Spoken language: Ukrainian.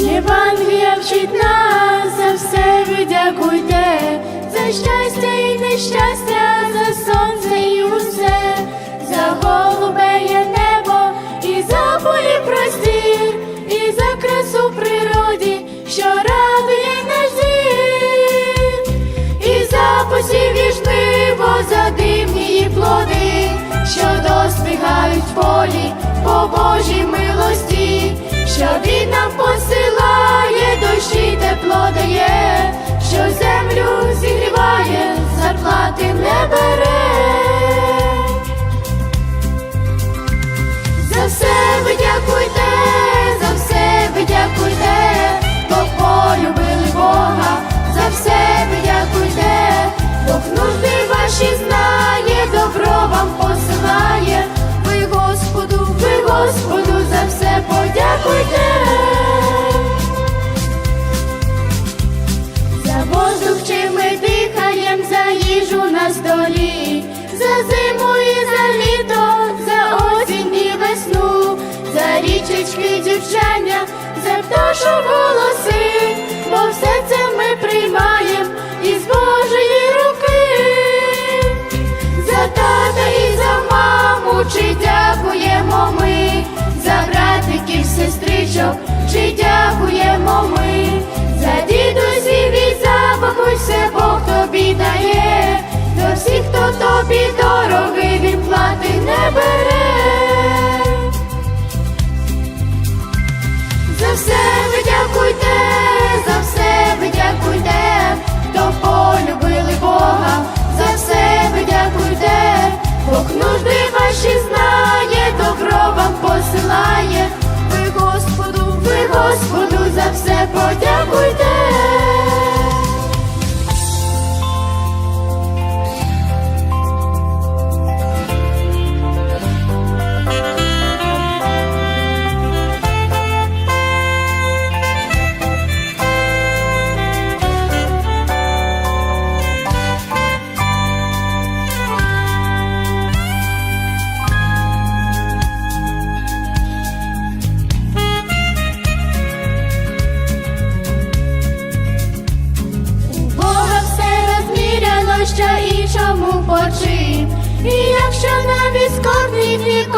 Євангелія вчить нас, за все ви дякуйте, за щастя і нещастя, за сонце і усе, за голубе є небо, і за полі простір, і за красу природі, що радує наш зір, і за посіві жниво, за дивні її плоди, що доспігають в полі по Божій милості. що долі, за зиму і за літо, за осінь і весну, за річечки дівчання, за пташу голоси. apoyar. і якщо навіть скорбний вік